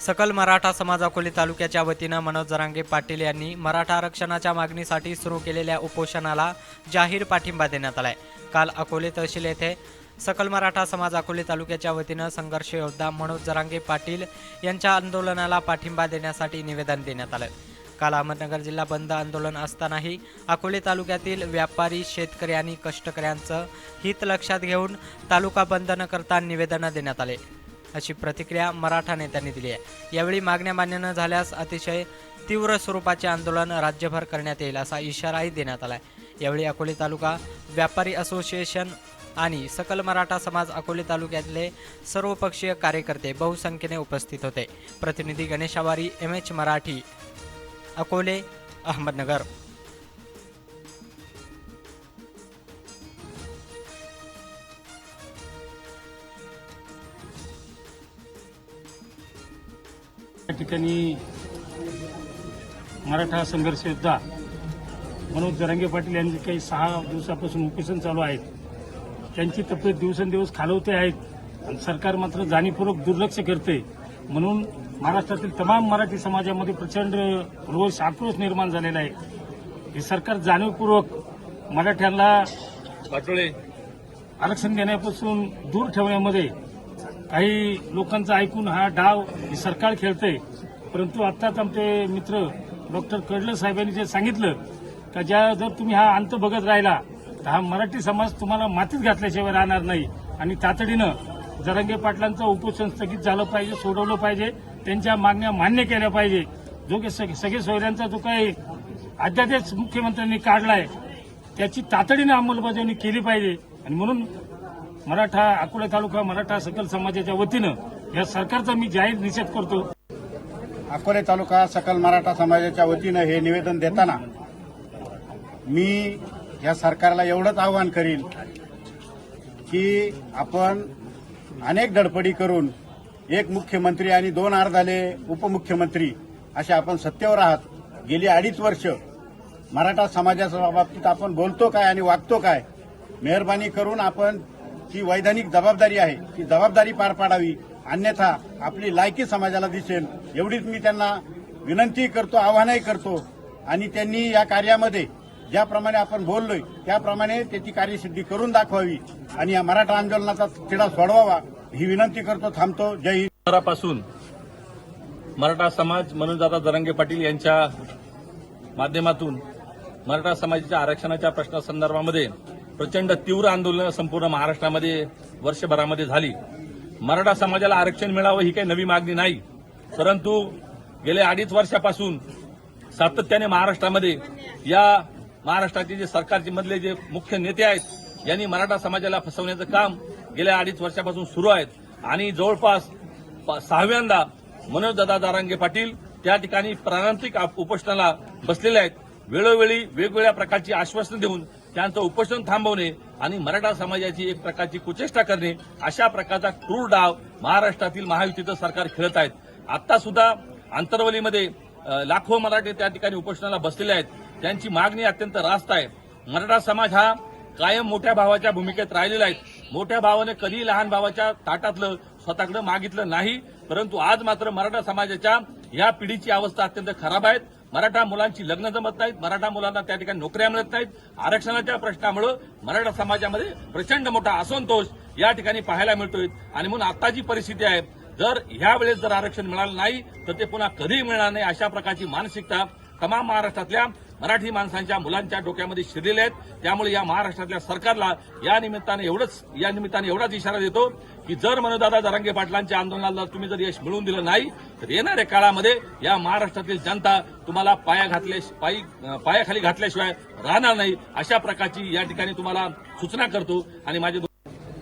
सकल मराठा समाज अकोले तालुक्याच्या वतीनं मनोज जरांगे पाटील यांनी मराठा आरक्षणाच्या मागणीसाठी सुरू केलेल्या उपोषणाला जाहीर पाठिंबा देण्यात आलाय. काल अकोले तहसील येथे सकल मराठा समाज अकोले तालुक्याच्या वतीनं संघर्ष योद्धा मनोज जरांगे पाटील यांच्या आंदोलनाला पाठिंबा देण्यासाठी निवेदन देण्यात आलं. काल अहमदनगर जिल्हा बंद आंदोलन असतानाही अकोले तालुक्यातील व्यापारी शेतकरी आणि कष्टकऱ्यांचं हित लक्षात घेऊन तालुका बंद न करता निवेदनं देण्यात आले. अशी प्रतिक्रिया मराठा नेत्यांनी दिली आहे. यावेळी मागण्या मान्य न झाल्यास अतिशय तीव्र स्वरूपाचे आंदोलन राज्यभर करण्यात येईल असा इशाराही देण्यात आला आहे यावेळी अकोले तालुका व्यापारी असोसिएशन आणि सकल मराठा समाज अकोले तालुक्यातले सर्वपक्षीय कार्यकर्ते बहुसंख्येने उपस्थित होते. प्रतिनिधी गणेश आवारी एम एच मराठी अकोले अहमदनगर. या ठिकाणी मराठा संघर्ष योद्धा मनोज जरांगे पाटील यांचे काही सहा दिवसापासून उपोषण चालू आहेत. त्यांची तब्येत दिवसेंदिवस खालवते आहेत आणि सरकार मात्र जाणीवपूर्वक दुर्लक्ष करते. म्हणून महाराष्ट्रातील तमाम मराठी समाजामध्ये प्रचंड रोष आक्रोश निर्माण झालेला आहे. हे सरकार जाणीवपूर्वक मराठ्यांना आरक्षण देण्यापासून दूर ठेवण्यामध्ये काही लोकांचं ऐकून हा डाव ही सरकार खेळते परंतु आत्ताच आमचे मित्र डॉक्टर कडलं साहेबांनी जे सांगितलं का ज्या जर तुम्ही हा अंत बघत राहिला तर हा मराठी समाज तुम्हाला मातीत घातल्याशिवाय राहणार नाही. आणि तातडीनं जरंगे पाटलांचं उपोषण स्थगित झालं पाहिजे सोडवलं पाहिजे त्यांच्या मागण्या मान्य केल्या पाहिजे. जो काही सग- सगळे सोयऱ्यांचा जो काही अध्यादेश मुख्यमंत्र्यांनी काढलाय त्याची तातडीनं अंमलबजावणी केली पाहिजे. आणि म्हणून मराठा अकोले तालुका मराठा सकल समाजाच्या वतीनं या सरकारचा मी जाहीर निषेध करतो. अकोले तालुका सकल मराठा समाजाच्या वतीनं हे निवेदन देताना मी या सरकारला एवढंच आवाहन करीन की आपण अनेक धडपडी करून एक मुख्यमंत्री आणि दोन अर्धाले उपमुख्यमंत्री असे आपण सत्तेवर आहात. गेली अडीच वर्ष मराठा समाजाच्या बाबतीत आपण बोलतो काय आणि वागतो काय? मेहरबानी करून आपण ही वैधानिक जबाबदारी आहे. ती जबाबदारी पार पाडावी. अन्यथा आपली लायकी समाजाला दिसेल. एवढीच मी त्यांना विनंती करतो आव्हानही करतो. आणि त्यांनी या कार्यामध्ये ज्याप्रमाणे आपण बोललोय त्याप्रमाणे त्याची कार्यसिद्धी करून दाखवावी. आणि या मराठा आंदोलनाचा तिढा सोडवावा ही विनंती करतो थांबतो. जय हिंदरापासून मराठा समाज मनोजदादा जरंगे पाटील यांच्या माध्यमातून मराठा समाजाच्या आरक्षणाच्या प्रश्नासंदर्भामध्ये प्रचंड तीव्र आंदोलनं संपूर्ण महाराष्ट्रामध्ये वर्षभरामध्ये झाली. मराठा समाजाला आरक्षण मिळावं ही काही नवी मागणी नाही. परंतु गेल्या अडीच वर्षापासून सातत्याने महाराष्ट्रामध्ये या महाराष्ट्राचे जे सरकारचे मधले जे मुख्य नेते आहेत यांनी मराठा समाजाला फसवण्याचं काम गेल्या अडीच वर्षापासून सुरू आहेत. आणि जवळपास प- सहाव्यांदा मनोजदादा दारांगे पाटील त्या ठिकाणी प्राणांतिक आप- उपोषणाला बसलेले आहेत. वेळोवेळी वेगवेगळ्या प्रकारची आश्वासनं देऊन त्यांचं उपोषण थांबवणे आणि मराठा समाजाची एक प्रकारची कुचेष्टा करणे अशा प्रकारचा क्रूर डाव महाराष्ट्रातील महायुतीचं सरकार खेळत आहेत. आता सुद्धा आंतरवलीमध्ये लाखो मराठे त्या ठिकाणी उपोषणाला बसलेले आहेत. त्यांची मागणी अत्यंत रास्त आहे. मराठा समाज हा कायम मोठ्या भावाच्या भूमिकेत राहिलेला आहे. मोठ्या भावाने कधी लहान भावाच्या ताटातलं स्वतःकडे मागितलं नाही परंतु आज मात्र मराठा समाजाच्या या पिढीची अवस्था अत्यंत खराब आहे. मराठा मुलांची लग्न जमत नाहीत. मराठा मुलांना त्या ठिकाणी नोकऱ्या मिळत नाहीत. आरक्षणाच्या प्रश्नामुळे मराठा समाजामध्ये प्रचंड मोठा असंतोष या ठिकाणी पाहायला मिळतोय. आणि म्हणून आता जी परिस्थिती आहे जर ह्या वेळेस जर आरक्षण मिळालं नाही तर ते पुन्हा कधीही मिळणार नाही अशा प्रकारची मानसिकता तमाम महाराष्ट्रातल्या मराठी माणसांच्या मुलांच्या डोक्यामध्ये शिरलेले आहेत. त्यामुळे या महाराष्ट्रातल्या सरकारला या निमित्ताने एवढंच या निमित्ताने एवढाच इशारा देतो की जर मनोदादा जरांगे पाटलांच्या आंदोलनाला तुम्ही जर यश मिळवून दिलं नाही तर येणाऱ्या काळामध्ये या महाराष्ट्रातील जनता तुम्हाला पाया घातल्या पायी पायाखाली घातल्याशिवाय राहणार नाही. अशा प्रकारची या ठिकाणी तुम्हाला सूचना करतो आणि माझे